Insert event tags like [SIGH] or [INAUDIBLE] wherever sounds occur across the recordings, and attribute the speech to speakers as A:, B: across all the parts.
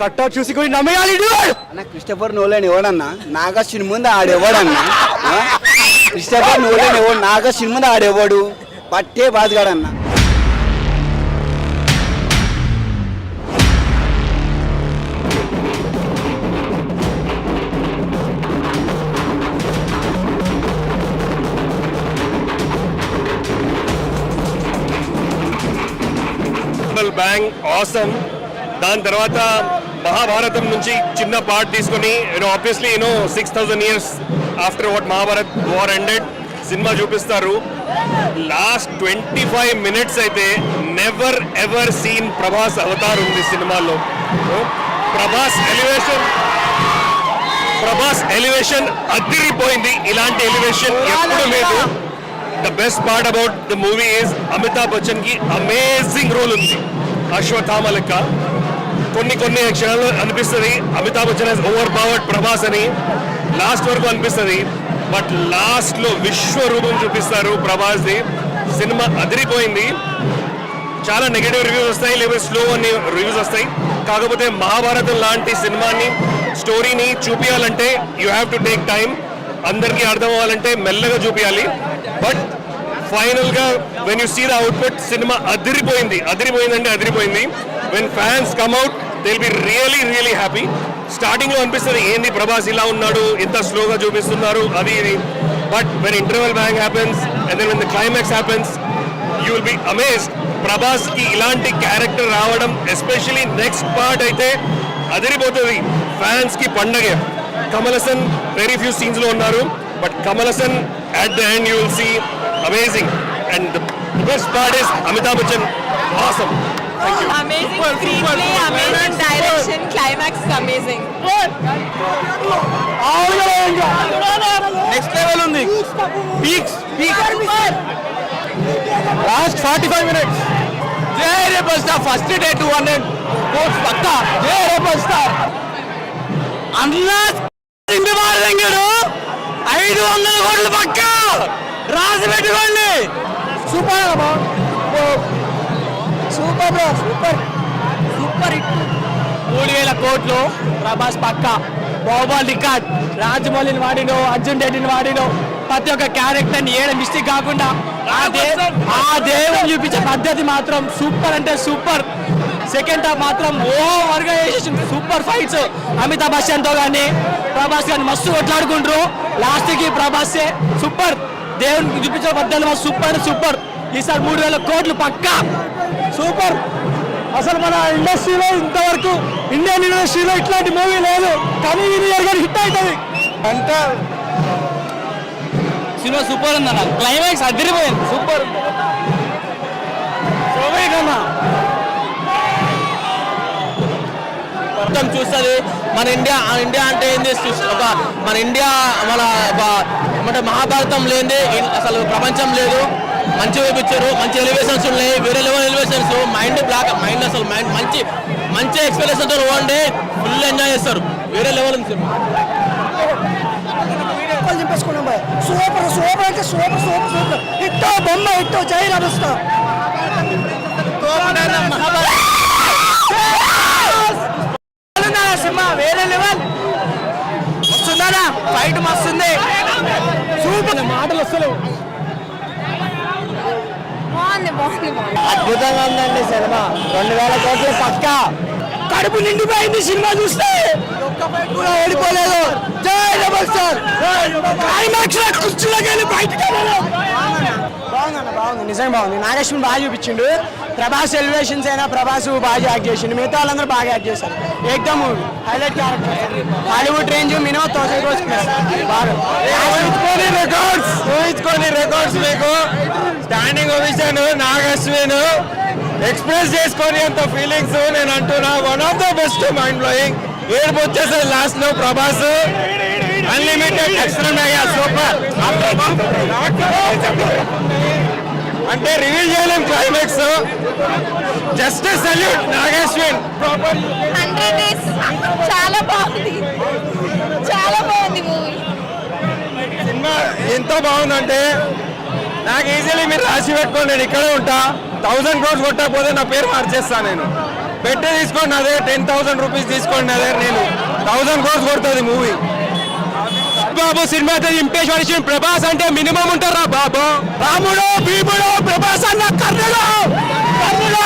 A: కట్టా చూసి కూడా నమ్మేయాలి
B: అన్న క్రిస్టఫర్ నోలేని ఎవడన్నా నాగా సినిమా ముందు ఆడేవాడన్నా క్రిస్టఫర్ నోలేని ఎవడు? నాగా సినిమా ముందు ఆడేవాడు. పట్టే బాధగాడన్నా
C: బ్యాంగ్ ఆసమ్. దాని తర్వాత మహాభారతం నుంచి చిన్న పార్ట్ తీసుకొని you know obviously you know six thousand years after what Mahabharat war ended cinema చూపిస్తారు. లాస్ట్ ట్వంటీ ఫైవ్ మినిట్స్ అయితే నెవర్ ఎవర్ సీన్ ప్రభాస్ అవతార్ ఉంది సినిమాలో ప్రభాస్ ఎలివేషన్ ప్రభాస్ ఎలివేషన్ అదిరిపోయింది. ఇలాంటి ఎలివేషన్ ఎప్పుడు లేదు. The best part about the movie is Amitabh బచ్చన్కి amazing role ఉంది. అశ్వత్థామ లెక్క కొన్ని కొన్ని క్షణాలు అనిపిస్తుంది Amitabh Bachchan he's over powered Prabhas అని లాస్ట్ వరకు అనిపిస్తుంది. బట్ లాస్ట్లో విశ్వరూపం చూపిస్తారు ప్రభాస్ ది సినిమా అదిరిపోయింది. చాలా నెగటివ్ రివ్యూస్ వస్తాయి లేదా స్లో అని రివ్యూస్ వస్తాయి. కాకపోతే మహాభారతం లాంటి సినిమాని స్టోరీని చూపించాలంటే you have to take time అందరికీ అర్థం అవ్వాలంటే మెల్లగా చూపించాలి బట్ ఫైనల్గా when you see the output cinema అదిరిపోయింది. అదిరిపోయిందంటే అదిరిపోయింది. When fans come out they be really really happy స్టార్టింగ్లో అనిపిస్తుంది ఏంది ప్రభాస్ ఇలా ఉన్నాడు? ఇంత స్లోగా చూపిస్తున్నారు? అది ఇది. But when interval bang happens and then when the climax happens you will be amazed ప్రభాస్కి ఇలాంటి క్యారెక్టర్ రావడం ఎస్పెషలీ నెక్స్ట్ పార్ట్ అయితే అదిరిపోతుంది. ఫ్యాన్స్కి పండగ. కమల్ హసన్ వెరీ ఫ్యూ సీన్స్లో ఉన్నారు. But Kamal Haasan at the end you will see amazing and the best part is Amitabh Bachchan awesome
D: amazing screenplay, amazing direction, climax is amazing.
A: Next level ఉంది. Peaks peaks last forty five minutes జై rebel star first day two hundred crores పక్క జై rebel star అన్నా ఐదు వందల కోట్లు పక్క. రాసి పెట్టుకోండి. Super super bro super. Super hit. మూడు వేల కోట్లు. ప్రభాస్ పక్క. బాహుబలి రికార్డ్. రాజమౌళిని వాడినో అర్జున్ రెడ్డిని వాడినో ప్రతి ఒక్క క్యారెక్టర్ని ఏడ మిస్టేక్ కాకుండా ఆ దే ఆ దేవుని చూపించే పద్ధతి మాత్రం సూపర్ అంటే సూపర్. సెకండ్ హాఫ్ మాత్రం ఓ వర్గ సూపర్ ఫైట్స్ అమితాబ్ బచ్చన్తో కానీ ప్రభాస్ గారిని మస్తు కొట్లాడుకుంటారు లాస్ట్కి ప్రభాసే సూపర్. దేవునికి చూపించే పద్ధతి మాత్రం సూపర్ సూపర్. ఈసారి మూడు వేల కోట్లు పక్కా. సూపర్. అసలు మన ఇండస్ట్రీలో ఇంతవరకు ఇండియన్ ఇండస్ట్రీలో ఇట్లాంటి మూవీ లేదు. కానీ ఇది గారి హిట్ అవుతుంది. అంటే సినిమా సూపర్ ఉందన్న. క్లైమాక్స్ అదిరిపోయింది. సూపర్ మొత్తం చూస్తుంది. మన ఇండియా ఆ ఇండియా అంటే ఏంది? ఒక మన ఇండియా మన అంటే మహాభారతం లేనిదే అసలు ప్రపంచం లేదు. మంచి చూపించారు మంచి ఎలివేషన్స్ ఉన్నాయి వేరే level elevations mind block mind అసలు మైండ్ మంచి మంచి ఎక్స్పీరియన్స్తో పోండి ఫుల్ ఎంజాయ్ చేస్తారు. వేరే లెవెల్ ఉంది
E: సూపర్ సూపర్ అంటే సూపర్ సూపర్ సూపర్. హిట్టో బొమ్మ హిట్టో జై సినిమా వేరే లెవెల్. వస్తుందా ఫైట్ మస్తుంది. సూపర్. మాటలు వస్తలేవు అద్భుతంగా ఉందండి సినిమా. రెండు వేల కోట్ల పక్క. కడుపు నిండిపోయింది సినిమా చూస్తే. కూడా ఓడిపోలేదు జై డబల్ స్టార్ క్లైమాక్స్లో కుర్చీలోకి వెళ్ళి బయటకు బాగుంది. నిజంగా బాగుంది. నాగేశ్వరం బాగా చూపించిండు. ప్రభాస్ ఎలివేషన్స్ అయినా ప్రభాస్ బాగా యాక్ట్ చేసిండు. మిగతా వాళ్ళందరూ బాగా యాక్ట్ చేశారు. ఏకదమ్ movie highlight character. Hollywood range minimum thousand crores బాగా.
A: రికార్డ్స్ ఊహించుకొని రికార్డ్స్ మీకు. స్టాండింగ్ ఓవిషన్ నాగశ్విన్. ఎక్స్ప్రెస్ చేసుకొని అంత ఫీలింగ్స్ నేను అంటున్నా one of the best mind blowing ఏడుపు వచ్చేసరి లాస్ట్లో ప్రభాస్. అన్లిమిటెడ్ ఎక్స్ట్రా సూపర్ అంటే రివీల్ చేయలేం climax just salute Nagashwin proper
D: hundred days. చాలా బాగుంది. చాలా బాగుంది మూవీ
A: సినిమా ఎంత బాగుందంటే నాకు ఈజీలీ మీరు రాసి పెట్టుకోండి నేను ఇక్కడే ఉంటా.
F: థౌసండ్ క్రోర్స్ కొట్టకపోతే నా పేరు మార్చేస్తాను నేను. పెట్టి తీసుకోండి అదే టెన్ థౌసండ్ రూపీస్ తీసుకోండి అదే నేను. థౌసండ్ క్రోర్స్ కొడుతుంది మూవీ బాబు సినిమా ఇంపేష్ ప్రభాస్ అంటే మినిమం ఉంటారా బాబు? రాముడు భీముడు ప్రభాస్ అన్న కర్ణుడు! కర్ణుడు!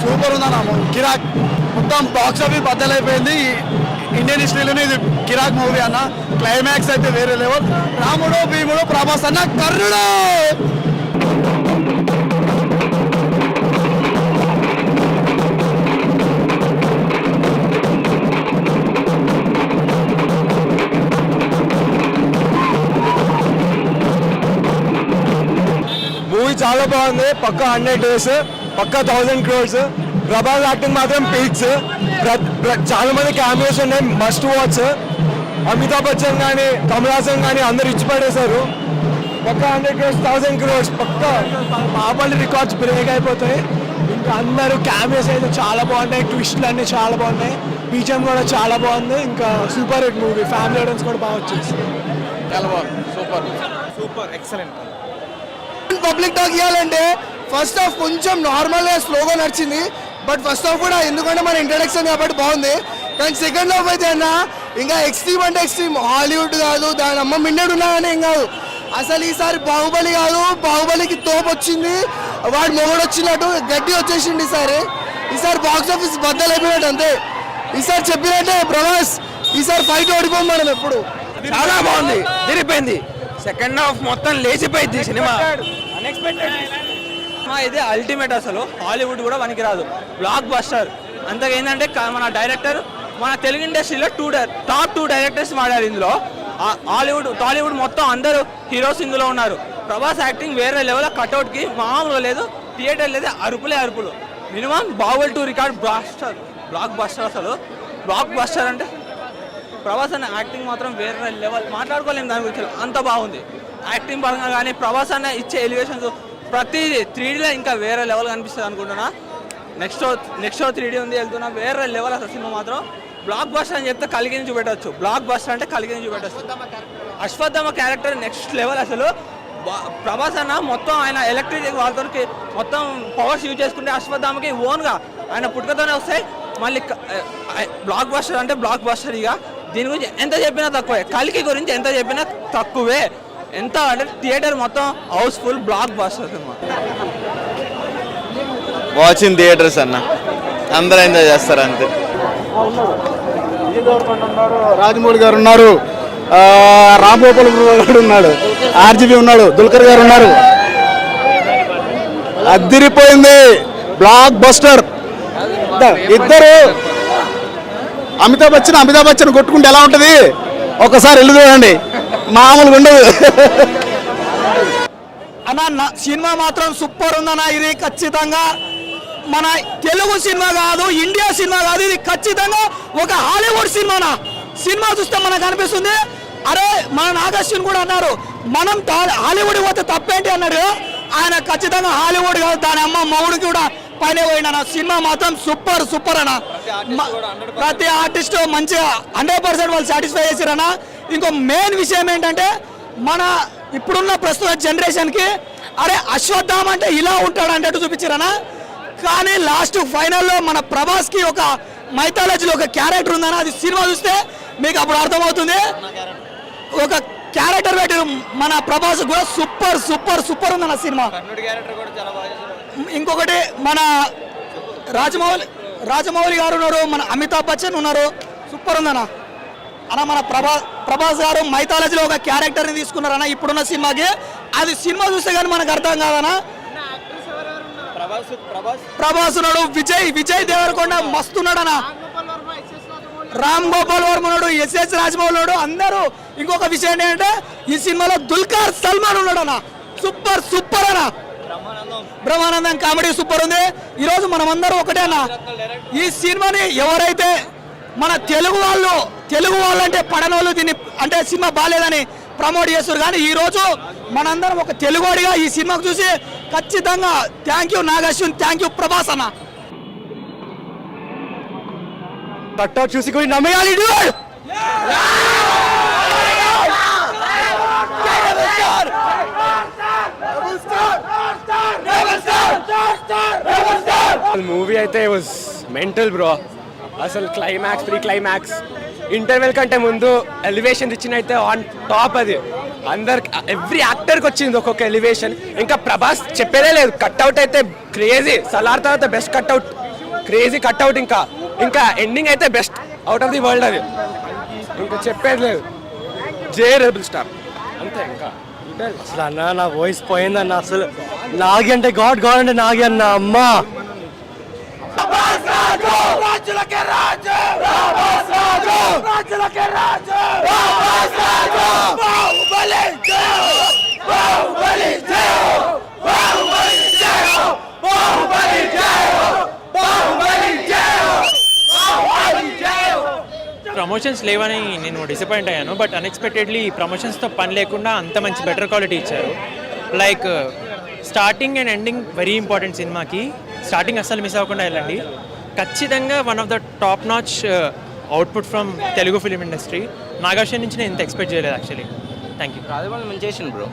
G: సూపర్ ఉందన్న కిరాక్. మొత్తం బాక్స్ ఆఫీస్ బద్దలైపోయింది. ఇండియన్ హిస్టరీలోనే ఇది కిరాక్ మూవీ అన్న. క్లైమాక్స్ అయితే వేరే లెవెల్ రాముడు భీముడు ప్రభాస్ అన్న కర్ణుడు!
F: చాలా బాగుంది. పక్క హండ్రెడ్ డేస్ పక్క థౌసండ్ క్రోర్స్ ప్రభాస్ యాక్టింగ్ మాత్రం పీక్స్ చాలా మంది క్యామియోస్ ఉన్నాయి. మస్ట్ వాచ్ అమితాబ్ బచ్చన్ కానీ కమల్ హాసన్ కానీ అందరు ఇచ్చి పడేశారు. పక్క హండ్రెడ్ క్రోర్స్ థౌసండ్ క్రోర్స్ పక్క బాబాలి రికార్డ్స్ బ్రేక్ అయిపోతాయి ఇంకా అందరూ క్యామియోస్ అయితే చాలా బాగున్నాయి. ట్విస్ట్లు అన్నీ చాలా బాగున్నాయి. బీజం కూడా చాలా బాగుంది. ఇంకా super hit movie family audience కూడా బాగా వచ్చేసి
G: పబ్లిక్ టాక్ ఇవ్వాలంటే ఫస్ట్ హాఫ్ కొంచెం నార్మల్గా స్లోగా నడిచింది. బట్ ఫస్ట్ హాఫ్ కూడా ఎందుకంటే మన ఇంట్రడక్షన్ కాబట్టి బాగుంది. కానీ సెకండ్ హాఫ్ అయితే అన్న ఇంకా ఎక్స్ట్రీమ్ అంటే ఎక్స్ట్రీమ్ హాలీవుడ్ కాదు దాని అమ్మ మిన్నడు ఉన్నాయని ఏం కాదు. అసలు ఈసారి బాహుబలి కాదు బాహుబలికి తోపు వచ్చింది. వాడు మొగడు వచ్చినట్టు గడ్డి వచ్చేసింది ఈసారి. ఈసారి బాక్స్ ఆఫీస్ బద్దలైపోయినట్టు అంతే. ఈసారి చెప్పినట్టే ప్రభాస్ ఈసారి ఫైట్ ఓడిపోం మనం ఎప్పుడు.
F: చాలా బాగుంది తిరిగిపోయింది. సెకండ్ హాఫ్ మొత్తం లేచిపోయింది సినిమా.
H: అన్ఎక్స్పెక్టెడ్ ఇది అల్టిమేట్ అసలు. హాలీవుడ్ కూడా పనికిరాదు. బ్లాక్ బస్టర్ అంతగా ఏంటంటే మన డైరెక్టర్ మన తెలుగు ఇండస్ట్రీలో టూ టాప్ టూ డైరెక్టర్స్ వాడారు ఇందులో. హాలీవుడ్ టాలీవుడ్ మొత్తం అందరూ హీరోస్ ఇందులో ఉన్నారు. ప్రభాస్ యాక్టింగ్ వేరే లెవెల్ కట్అవుట్కి మామూలుగా లేదు. థియేటర్ లేదు అరుపులే అరుపులు. మినిమం బావల్ two record blaster blockbuster అసలు. బ్లాక్ బస్టర్ అంటే ప్రభాస్ అన్న యాక్టింగ్ మాత్రం వేరే లెవెల్ మాట్లాడుకోలేము దాని గురించి. అంత బాగుంది. యాక్టింగ్ పరంగా కానీ ప్రభాస్ అన్న ఇచ్చే ఎలివేషన్స్ ప్రతిదీ త్రీడీలో ఇంకా వేరే లెవెల్ కనిపిస్తుంది అనుకుంటున్నా. నెక్స్ట్ నెక్స్ట్ త్రీ డీ ఉంది వెళ్తున్నా. వేరే లెవెల్ అసలు సినిమా మాత్రం. బ్లాక్ బస్టర్ అని చెప్తే కలిగిని చూపెట్టవచ్చు బ్లాక్ బస్టర్ అంటే కలిగిని చూపెట్టచ్చు. అశ్వత్థామ క్యారెక్టర్ నెక్స్ట్ లెవెల్ అసలు. ప్రభాస్ అన్న మొత్తం ఆయన ఎలక్ట్రిక్ వాళ్ళతో మొత్తం పవర్స్ యూజ్ చేసుకుంటే అశ్వత్థామకి ఓన్గా ఆయన పుట్టుకతోనే వస్తాయి. మళ్ళీ బ్లాక్ బస్టర్ అంటే బ్లాక్ బస్టర్ ఇక. దీని గురించి ఎంత చెప్పినా తక్కువే. కలికి గురించి ఎంత చెప్పినా తక్కువే. ఎంత అంటే థియేటర్ మొత్తం housefull blockbuster cinema.
B: Watching theatres అన్న. అందరూ ఎంజాయ్ చేస్తారు అంతే.
G: రాజమౌళి గారు ఉన్నారు. ఆ, రామ్ గోపాల్ గారు ఉన్నాడు. ఆర్జీబీ ఉన్నాడు. దుల్కర్ గారు ఉన్నారు. అద్దిరిపోయింది. Blockbuster. ఇద్దరు అమితాబ్ బచ్చన్ అమితాబ్ బచ్చన్ కొట్టుకుంటే ఎలా ఉంటుంది? ఒకసారి వెళ్ళి చూడండి. మామూలుగా ఉండదు.
F: అన్న సినిమా మాత్రం సూపర్ ఉందన్న ఇది ఖచ్చితంగా. మన తెలుగు సినిమా కాదు ఇండియా సినిమా కాదు ఇది ఖచ్చితంగా ఒక హాలీవుడ్ సినిమానా? సినిమా చూస్తే మనకు అనిపిస్తుంది. అరే మన నాగశ్వన్ కూడా అన్నారు మనం తా- హాలీవుడ్ పోతే తప్పేంటి అన్నాడు. ఆయన ఖచ్చితంగా హాలీవుడ్ కాదు దాని అమ్మ మౌడు కూడా పైన పోయిన సినిమా మాత్రం సూపర్ సూపర్ అన్న. ప్రతి ఆర్టిస్ట్ మంచిగా హండ్రెడ్ పర్సెంట్ వాళ్ళు సాటిస్ఫై చేశారన్న ఇంకో మెయిన్ విషయం ఏంటంటే మన ఇప్పుడున్న ప్రస్తుత జనరేషన్కి అరే అశ్వత్థామ అంటే ఇలా ఉంటాడు అంటే చూపించారనా కానీ లాస్ట్ ఫైనల్లో మన ప్రభాస్కి ఒక మైథాలజీలో ఒక క్యారెక్టర్ ఉందన్న. అది సినిమా చూస్తే మీకు అప్పుడు అర్థమవుతుంది. ఒక క్యారెక్టర్ పెట్టి మన ప్రభాస్ కూడా సూపర్ సూపర్ సూపర్ ఉందన్న సినిమా. ఇంకొకటి మన రాజమౌళి రాజమౌళి గారు ఉన్నారు మన అమితాబ్ బచ్చన్ ఉన్నారు. సూపర్ ఉందన్న. అన్న మన ప్రభా ప్రభాస్ గారు మైథాలజీలో ఒక క్యారెక్టర్ని తీసుకున్నారన్న ఇప్పుడున్న సినిమాకి. అది సినిమా చూస్తే కానీ మనకు అర్థం కాదన్నా. ప్రభాస్ ఉన్నాడు విజయ్ విజయ్ దేవరకొండ మస్తు ఉన్నాడన్న. రామ్ గోపాల్ వర్మ ఉన్నాడు ఎస్ఎస్ రాజమౌళి ఉన్నాడు. అందరూ ఇంకొక విషయం ఏంటంటే ఈ సినిమాలో దుల్కర్ సల్మాన్ ఉన్నాడు అన్న సూపర్ సూపర్ అన్న. బ్రహ్మానందం. కామెడీ సూపర్ ఉంది. ఈరోజు మనం అందరం ఒకటే అన్న. ఈ సినిమాని ఎవరైతే మన తెలుగు వాళ్ళు తెలుగు వాళ్ళు అంటే పడనోళ్ళు దీన్ని అంటే సినిమా బాగాలేదని ప్రమోట్ చేస్తారు కానీ ఈ రోజు మనందరం ఒక తెలుగువాడిగా ఈ సినిమాకు చూసి ఖచ్చితంగా thank you Nagashwin thank you Prabhas అన్న. కట్అవుట్ చూసి కూడా నమ్మేయాలి dude. మూవీ అయితే వాజ్ మెంటల్ బ్రో అసలు క్లైమాక్స్ ప్రీ క్లైమాక్స్ ఇంటర్వెల్ కంటే ముందు ఎలివేషన్ ఇచ్చిన అయితే ఆన్ టాప్ అది. అందరికి ఎవ్రీ యాక్టర్కి వచ్చింది ఒక్కొక్క ఎలివేషన్ ఇంకా ప్రభాస్ చెప్పేదే లేదు కట్అవుట్ అయితే క్రేజీ సలార్ తర్వాత బెస్ట్ కట్అవుట్ క్రేజీ కట్అవుట్ ఇంకా. ఇంకా ఎండింగ్ అయితే best out of the world అది. ఇంకా చెప్పేది లేదు. జే రెబుల్ స్టార్ అంతే ఇంకా.
H: అసలు అన్న నా వాయిస్ పోయిందన్న అసలు. నాగి అంటే గాడ్ గాడ్ అంటే నాగి అన్న అమ్మా.
I: ప్రమోషన్స్ లేవని నేను డిసప్పాయింట్ అయ్యాను బట్ అన్ఎక్స్పెక్టెడ్లీ ప్రమోషన్స్తో పని లేకుండా అంత మంచి బెటర్ క్వాలిటీ ఇచ్చారు. Like starting and ending very important సినిమాకి స్టార్టింగ్ అస్సలు మిస్ అవ్వకుండా వెళ్ళండి. ఖచ్చితంగా one of the top notch output from Telugu film industry Nagarjuna నుంచి నేను ఇంత ఎక్స్పెక్ట్ చేయలేదు యాక్చువల్లీ థ్యాంక్ యూ
F: రాజమౌళి మంచి చేసిండు బ్రో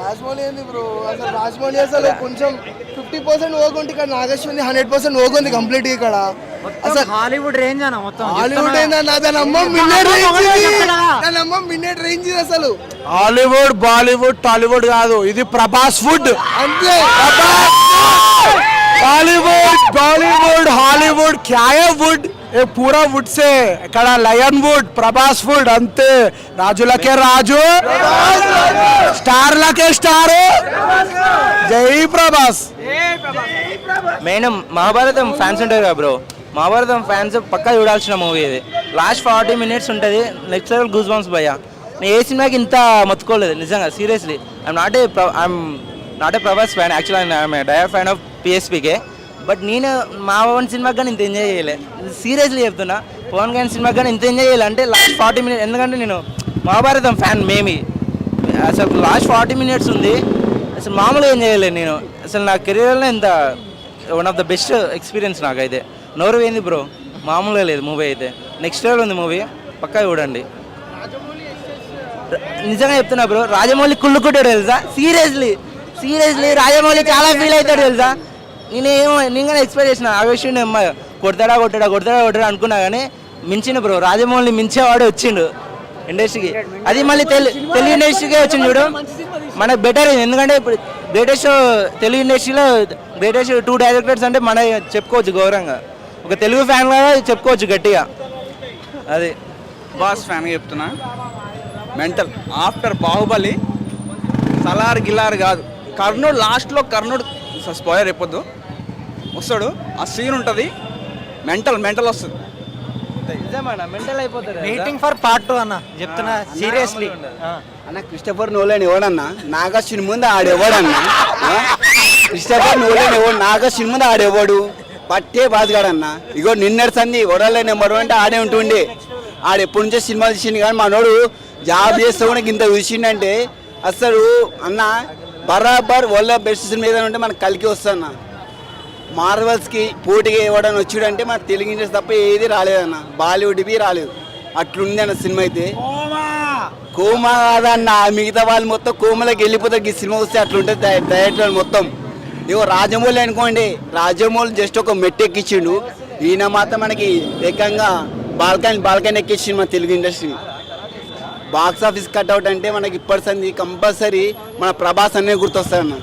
G: రాజమౌళి ఏంది బ్రో అసలు రాజమౌళి అసలు కొంచెం ఫిఫ్టీ పర్సెంట్ ఓకుంటే ఇక్కడ నాగేశ్వరి హండ్రెడ్ పర్సెంట్ ఓకుంది కంప్లీట్ ఇక్కడ. అసలు
H: హాలీవుడ్ రేంజ్ అన్న మొత్తం
G: హాలీవుడ్ మిన్నెట్ రేంజ్ అసలు.
F: హాలీవుడ్ బాలీవుడ్ టాలీవుడ్ కాదు. ఇది ప్రభాస్ ఫుడ్.
G: అంతే.
F: బాలీవుడ్ బాలీవుడ్ హాలీవుడ్ క్యాయవుడ్ ఏ పూరా వుడ్సే ఇక్కడ లయన్ వుడ్ ప్రభాస్ ఫుడ్ అంతే. రాజులకే రాజు. స్టార్లకే స్టార్. జై ప్రభాస్.
J: మెయిన్ మహాభారతం ఫ్యాన్స్ ఉంటారు కదా బ్రో? మహాభారతం ఫ్యాన్స్ పక్కా చూడాల్సిన మూవీ ఇది. లాస్ట్ ఫార్టీ మినిట్స్ ఉంటుంది. నెక్స్ట్ లెవెల్ గూస్ బాంబ్స్ భయ్య. నేను ఏ సినిమాకి ఇంత మొత్తుకోలేదు నిజంగా seriously I'm not a I'm not a Prabhas fan actual I'm dire fan of PSPK but నేను మా పవన్ సినిమాకి కానీ ఇంత ఎంజాయ్ చేయలే. సీరియస్లీ చెప్తున్నా పవన్ కళ్యాణ్ సినిమాకి కానీ ఇంత ఎంజాయ్ చేయాలి. అంటే లాస్ట్ ఫార్టీ మినిట్స్ ఎందుకంటే నేను మహాభారతం ఫ్యాన్ మేమి అసలు లాస్ట్ ఫార్టీ మినిట్స్ ఉంది. అసలు మామూలుగా ఏం చేయలేదు నేను. అసలు నా కెరీర్లో ఇంత one of the best experience నాకైతే. నోరు పోయింది బ్రో? మామూలుగా లేదు మూవీ అయితే. నెక్స్ట్ లెవెల్ ఉంది మూవీ. పక్కా చూడండి. నిజంగా చెప్తున్నా బ్రో రాజమౌళి కుళ్ళు కొట్టాడు తెలుసా? సీరియస్లీ సీరియస్లీ రాజమౌళి చాలా ఫీల్ అవుతాడు తెలుసా? నేనేమో నేను కానీ ఎక్స్పెక్ట్ చేసిన ఆ విషయం కొడతాడా కొట్టాడా కొడతాడా కొట్టాడా అనుకున్నా కానీ మించిన బ్రో రాజమౌళి మించేవాడు వచ్చిండు ఇండస్ట్రీకి. అది మళ్ళీ తెలు తెలుగు ఇండస్ట్రీకే వచ్చింది చూడు. మనకు బెటర్ ఎందుకంటే ఇప్పుడు గ్రేటెస్ట్ తెలుగు ఇండస్ట్రీలో గ్రేటెస్ట్ టూ డైరెక్టర్స్ అంటే మన చెప్పుకోవచ్చు గౌరవంగా. ఒక తెలుగు ఫ్యాన్గా చెప్పుకోవచ్చు గట్టిగా. అది
B: బాస్ ఫ్యాన్ చెప్తున్నా. మెంటల్ ఆఫ్టర్ బాహుబలి సలార్ గిలార్ కాదు. కర్ణుడు లాస్ట్లో కర్ణుడు స్పాయర్ చెప్పొద్దు. వస్తాడు ఆ సీన్ ఉంటుంది. మెంటల్ మెంటల్ వస్తుంది.
J: మెంటల్ అయిపోతుంది
H: వెయిటింగ్ ఫర్ పార్ట్ టూ అన్న. చెప్తున్నా సీరియస్లీ
B: అన్న క్రిస్టఫర్ నోలేని ఎవడన్నా? నాగశ్విని ముందు ఆడెవడన్నా? [LAUGHS] క్రిస్టఫర్ నోలేని ఎవడు? నాగశ్విని ముందు ఆడెవడు? పట్టే బాధగాడన్నా. ఇగో నిన్నటి సంది వడలే నెంబర్ వన్ అంటే ఆడే ఉంటుండే. ఆడు ఎప్పటి నుంచో సినిమా తీసిండు కానీ మనోడు జాబ్ చేస్తే కూడా ఇంత చూసిండంటే అసలు అన్న బరాబర్ వల్ల బెస్ట్ సినిమా ఏదైనా ఉంటే మనకు కలికి వస్తాన్న మార్వల్స్కి పోటీగా ఇవ్వడానికి వచ్చాడంటే మన తెలుగు ఇండస్ట్రీ తప్ప ఏది రాలేదన్న. బాలీవుడ్వి రాలేదు. అట్లుంది అన్న సినిమా అయితే. కోమా! కాదన్న మిగతా వాళ్ళు మొత్తం కోమలోకి వెళ్ళిపోతారు ఈ సినిమా వస్తే అట్లుంటుంది డైరెక్టర్ మొత్తం. ఇగో రాజమౌళి అనుకోండి రాజమౌళి జస్ట్ ఒక మెట్టు ఎక్కించిండు. ఈయన మాత్రం మనకి ఏకంగా బాల్కనీ బాల్కనీ ఎక్కించిండు మన Telugu industry. Box office cut out అంటే మనకి ఇప్పటి సంది కంపల్సరీ మన ప్రభాస్ అనే గుర్తొస్తాయన్న